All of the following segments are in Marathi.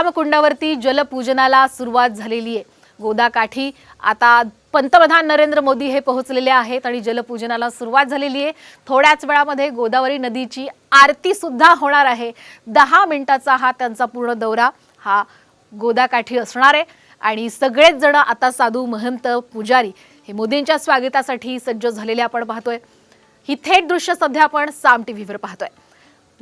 रामकुंडावरती जलपूजनाला सुरुवात झालेली आहे. गोदाकाठी आता पंतप्रधान नरेंद्र मोदी हे पोहोचलेले आहेत आणि जलपूजनाला सुरुवात झालेली आहे. थोड्याच वेळामध्ये गोदावरी नदीची आरती सुद्धा होणार आहे. दहा मिनिटाचा हा त्यांचा पूर्ण दौरा हा गोदाकाठी असणार आहे. आणि सगळेच जण आता साधू महंत पुजारी हे मोदींच्या स्वागतासाठी सज्ज झालेले आपण पाहतोय. ही थेट दृश्य सध्या आपण साम टीव्हीवर पाहतोय.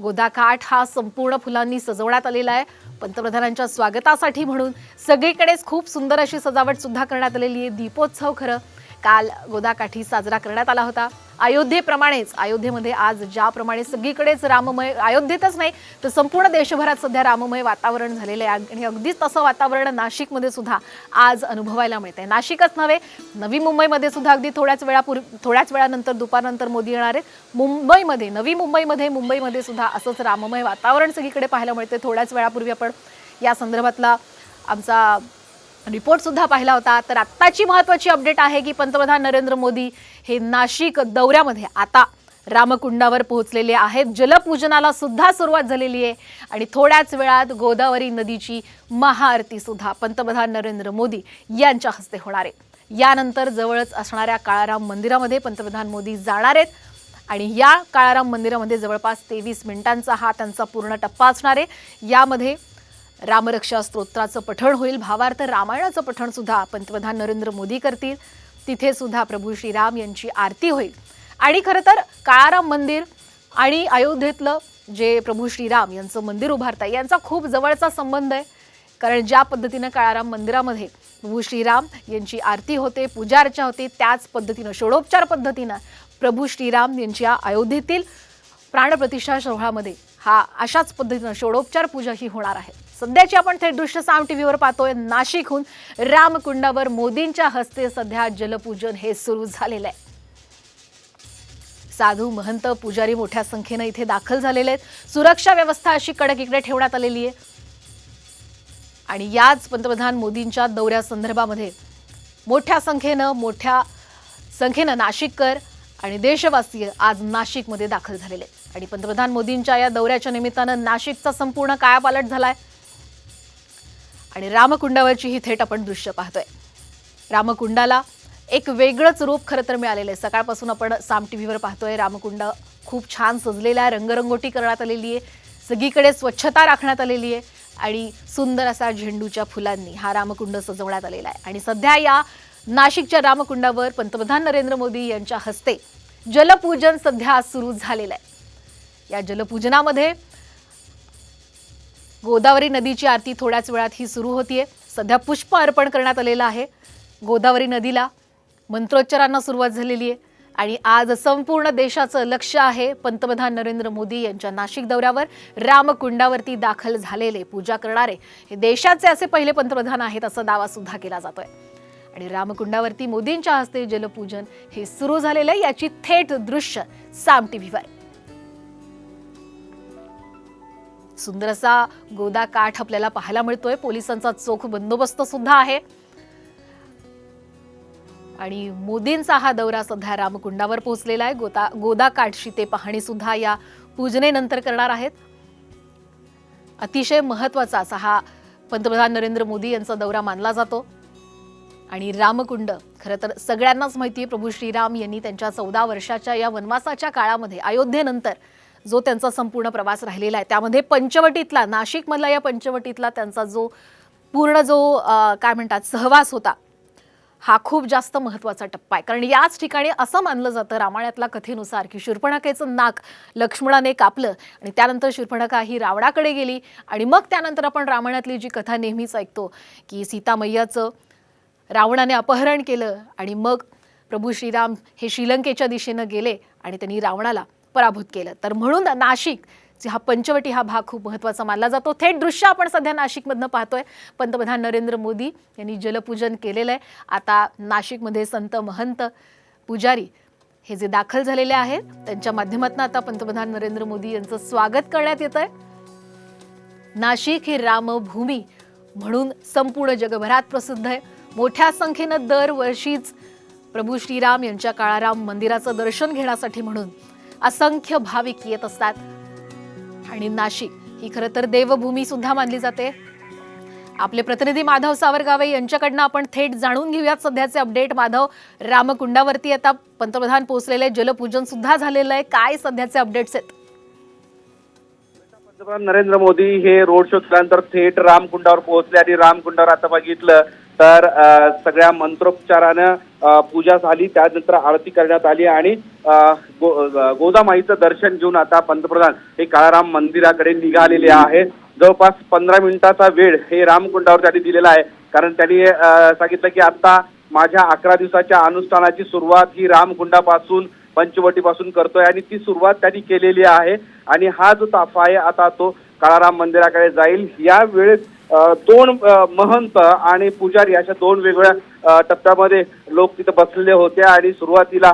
गोदाकाठ हा संपूर्ण फुलांनी सजवण्यात आलेला आहे. पंतप्रधानांच्या स्वागतासाठी म्हणून सगळीकडेच खूप सुंदर अशी सजावट सुद्धा करण्यात आलेली आहे. दीपोत्सव खरं काल गोदाकाठी साजरा करण्यात आला होता. अयोध्येप्रमाणेच अयोध्येमध्ये आज ज्याप्रमाणे सगळीकडेच राममय अयोध्येतच नाही तर संपूर्ण देशभरात सध्या राममय वातावरण झालेलं आहे. आणि अगदीच तसं वातावरण नाशिकमध्ये सुद्धा आज अनुभवायला मिळतंय. नाशिकच नव्हे नवी मुंबईमध्ये सुद्धा अगदी थोड्याच वेळापूर्वी थोड्याच वेळानंतर दुपारनंतर मोदी येणार आहेत. मुंबईमध्ये नवी मुंबईमध्ये मुंबईमध्ये सुद्धा असंच राममय वातावरण सगळीकडे पाहायला मिळते थोड्याच वेळापूर्वी आपण या संदर्भातला आमचा रिपोर्ट सुद्धा पाहिला होता. तर आत्ताची महत्वाची अपडेट आहे की पंतप्रधान नरेंद्र मोदी हे नाशिक दौऱ्यामध्ये आता रामकुंडावर पोहोचलेले आहेत. जलपूजनाला सुद्धा सुरुवात झालेली आहे आणि थोड्याच वेळात गोदावरी नदीची महाआरती सुद्धा पंतप्रधान नरेंद्र मोदी यांच्या हस्ते होणार आहे. यानंतर जवळच असणाऱ्या काळाराम मंदिरामध्ये पंतप्रधान मोदी जाणार आहेत आणि या काळाराम मंदिरामध्ये जवळपास तेवीस मिनिटांचा हा त्यांचा पूर्ण टप्पा असणार आहे. यामध्ये रामरक्षा स्तोत्राचं पठण होईल. भावार्थ रामायणाचं पठण सुद्धा पंतप्रधान नरेंद्र मोदी करतील. तिथे सुद्धा प्रभू श्रीराम यांची आरती होईल. आणि खरं तर काळाराम मंदिर आणि अयोध्येतलं जे प्रभू श्रीराम यांचं मंदिर उभारता यांचा खूप जवळचा संबंध आहे. कारण ज्या पद्धतीनं काळाराम मंदिरामध्ये प्रभू श्रीराम यांची आरती होते पूजा अर्चा होते त्याच पद्धतीनं षोडोपचार पद्धतीनं प्रभू श्रीराम यांच्या अयोध्येतील प्राणप्रतिष्ठा सोहळ्यामध्ये हा अशाच पद्धतीनं षोडोपचार पूजा ही होणार आहे. सध्याची आपण थेट दृश्य साम टीव्हीवर पाहतोय. नाशिकहून रामकुंडावर मोदींच्या हस्ते सध्या जलपूजन हे सुरू झालेलं आहे. साधू महंत पुजारी मोठ्या संख्येनं इथे दाखल झालेले आहेत. सुरक्षा व्यवस्था अशी कडक इकडे ठेवण्यात आलेली आहे. आणि याच पंतप्रधान मोदींच्या दौऱ्यासंदर्भामध्ये मोठ्या संख्येनं मोठ्या संख्येनं नाशिककर आणि देशवासीय आज नाशिकमध्ये दाखल झालेले आहेत. आणि पंतप्रधान मोदींच्या या दौऱ्याच्या निमित्तानं नाशिकचा संपूर्ण कायापालट आहे आणि रामकुंडावरची ही थेट आपण दृश्य पाहतोय. रामकुंडाला एक वेगळंच रूप खरं तर मिळालेलं आहे. सकाळपासून आपण साम टी व्हीवर पाहतोय रामकुंड खूप छान सजलेला आहे रंगरंगोटी करण्यात आलेली आहे सगळीकडे स्वच्छता राखण्यात आलेली आहे आणि सुंदर असा झेंडूच्या फुलांनी हा रामकुंड सजवण्यात आलेला आहे. आणि सध्या या नाशिकच्या रामकुंडावर पंतप्रधान नरेंद्र मोदी यांच्या हस्ते जलपूजन सध्या सुरू झालेलं आहे. या जलपूजनामध्ये गोदावरी नदीची आरती थोड्याच वेळात ही सुरू होतीये. सध्या पुष्प अर्पण करण्यात आलेलं आहे. गोदावरी नदीला मंत्रोच्चारांना सुरुवात झालेली आहे. आणि आज संपूर्ण देशाचं लक्ष आहे पंतप्रधान नरेंद्र मोदी यांच्या नाशिक दौऱ्यावर. रामकुंडावरती दाखल झालेले पूजा करणारे हे देशाचे असे पहिले पंतप्रधान आहेत असा दावा सुद्धा केला जातोय. आणि रामकुंडावरती मोदींच्या हस्ते जलपूजन हे सुरू झालेलं आहे. याची थेट दृश्य साम टीव्हीवर. सुंदर असा गोदा काठ आपल्याला पाहायला मिळतोय. पोलिसांचा चोख बंदोबस्त सुद्धा आहे. आणि मोदींचा हा दौरा सध्या रामकुंडावर पोहोचलेला आहे. गोदा गोदा काठशी ते पाहणी सुद्धा या पूजनेनंतर करणार आहेत. अतिशय महत्त्वाचा असा हा पंतप्रधान नरेंद्र मोदी यांचा दौरा मानला जातो. आणि रामकुंड खरं तर सगळ्यांनाच माहिती आहे प्रभू श्रीराम यांनी त्यांच्या चौदा वर्षाच्या या वनवासाच्या काळामध्ये अयोध्येनंतर जो त्यांचा संपूर्ण प्रवास राहिलेला आहे. त्यामध्ये पंचवटीतला नाशिकमधला या पंचवटीतला त्यांचा जो पूर्ण जो काय म्हणतात सहवास होता हा खूप जास्त महत्त्वाचा टप्पा आहे. कारण याच ठिकाणी असं मानलं जातं रामायणातल्या कथेनुसार की शूर्पणखेचं नाक लक्ष्मणाने कापलं आणि त्यानंतर शूर्पणखा ही रावणाकडे गेली आणि मग त्यानंतर आपण रामायणातली जी कथा नेहमीच ऐकतो की सीतामय्याचं रावणाने अपहरण केलं आणि मग प्रभू श्रीराम हे श्रीलंकेच्या दिशेनं गेले आणि त्यांनी रावणाला पराभूत केलं. तर म्हणून नाशिक हा पंचवटी हा भाग खूप महत्त्वाचा मानला जातो. थेट दृश्य आपण सध्या नाशिकमधनं पाहतोय. पंतप्रधान नरेंद्र मोदी यांनी जलपूजन केलेलं आहे. आता नाशिकमध्ये संत महंत पुजारी हे जे दाखल झालेले आहेत त्यांच्या माध्यमातून आता पंतप्रधान नरेंद्र मोदी यांचं स्वागत करण्यात येत आहे नाशिक ही रामभूमी म्हणून संपूर्ण जगभरात प्रसिद्ध आहे. मोठ्या संख्येनं दरवर्षीच प्रभू श्रीराम यांच्या काळाराम मंदिराचं दर्शन घेण्यासाठी म्हणून असंख्य भाविक येत असतात. आणि नाशिक ही खरं तर देवभूमी सुद्धा मानली जाते. आपले प्रतिनिधी माधव सावरगावे यांच्याकडनं आपण थेट जाणून घेऊयात सध्याचे अपडेट. माधव रामकुंडावरती आता पंतप्रधान पोहोचलेले जलपूजन सुद्धा झालेलं आहे. काय सध्याचे अपडेट्स आहेत? पंतप्रधान नरेंद्र मोदी हे रोड शो केल्यानंतर थेट रामकुंडावर पोहोचले आणि रामकुंडावर आता बघितलं तर सगळ्या मंत्रोपचारानं पूजा झाली त्यानंतर आरती करण्यात आली आणि गो- गोदामाईचं दर्शन घेऊन आता पंतप्रधान हे काळाराम मंदिराकडे निघालेले आहे. जवळपास पंधरा मिनिटाचा वेळ हे रामकुंडावर त्यांनी दिलेला आहे. कारण त्यांनी सांगितलं की आता माझ्या अकरा दिवसाच्या अनुष्ठानाची सुरुवात ही रामकुंडापासून पंचवटीपासून करतोय आणि ती सुरुवात त्यांनी केलेली आहे. आणि हा जो ताफा आहे आता तो काळाराम मंदिराकडे जाईल. या वेळेस दोन महंत आणि पुजारी अशा दोन वेगवेगळ्या टप्प्यामध्ये लोक तिथे बसलेले होते आणि सुरुवातीला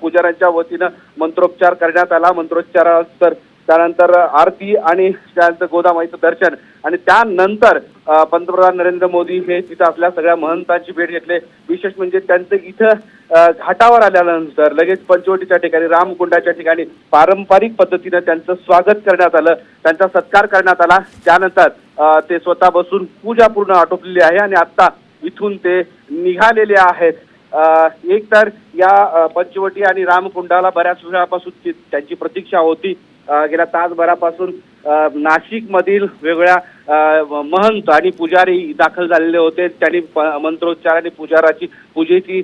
पुजाऱ्यांच्या वतीनं मंत्रोपचार करण्यात आला. मंत्रोच्चारानंतर त्यानंतर आरती आणि त्यानंतर गोदामाईचं दर्शन. आणि त्यानंतर पंतप्रधान नरेंद्र मोदी हे तिथं आपल्या सगळ्या महंतांची भेट घेतले. विशेष म्हणजे त्यांचं इथं घाटावर आल्यानंतर लगेच पंचवटीच्या ठिकाणी रामकुंडाच्या ठिकाणी पारंपरिक पद्धतीनं त्यांचं स्वागत करण्यात आलं. त्यांचा सत्कार करण्यात आला. त्यानंतर ते स्वतः बसून पूजा पूर्ण आटोपलेली आहे आणि आता इथून ते निघालेले आहेत. एक तर या पंचवटी आणि रामकुंडाला बऱ्याच वेळापासून ती- त्यांची प्रतीक्षा होती. गेल्या तासभरापासून नाशिक मधील महंत आणि पुजारी दाखल झालेले होते. त्यांनी प- मंत्रोच्चार आणि पुजाराची पूजेची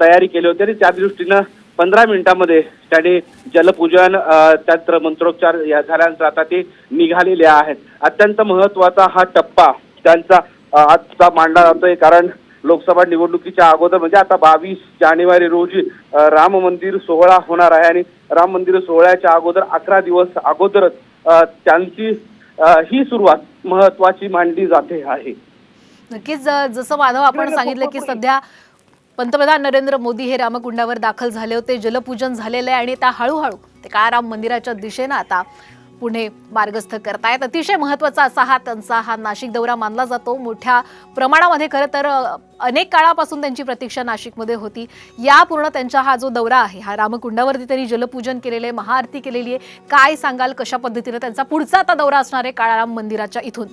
तयारी केली होती आणि त्या दृष्टीनं पंधरा मिनिटांमध्ये त्यांनी जलपूजन त्यानंतर मंत्रोच्चार या झाल्यानंतर आता ते निघालेले आहेत. अत्यंत महत्त्वाचा हा टप्पा त्यांचा आजचा मांडला जातोय कारण लोकसभा निवडणुकीच्या अगोदर म्हणजे आता बावीस जानेवारी रोजी राम मंदिर सोहळा होणार आहे आणि राम मंदिर सोहळ्याच्या अगोदर अकरा दिवस अगोदरच त्यांची ही सुरुवात महत्वाची मानली जाते आहे. नक्कीच जसं माधव आपण सांगितलं की सध्या पंतप्रधान नरेंद्र मोदी हे रामकुंडावर दाखल झाले होते जलपूजन झालेलं आहे आणि त्या हळूहळू ते काळाराम मंदिराच्या दिशेनं आता पुणे मार्गस्थ करतायत. अतिशय महत्त्वाचा असा हा त्यांचा हा नाशिक दौरा मानला जातो. मोठ्या प्रमाणामध्ये खरं तर अनेक काळापासून त्यांची प्रतीक्षा नाशिकमध्ये होती. या पूर्ण त्यांचा हा जो दौरा आहे हा रामकुंडावरती त्यांनी जलपूजन केलेलं आहे महाआरती केलेली आहे. काय सांगाल कशा पद्धतीनं त्यांचा पुढचा आता दौरा असणार आहे काळाराम मंदिराच्या इथून?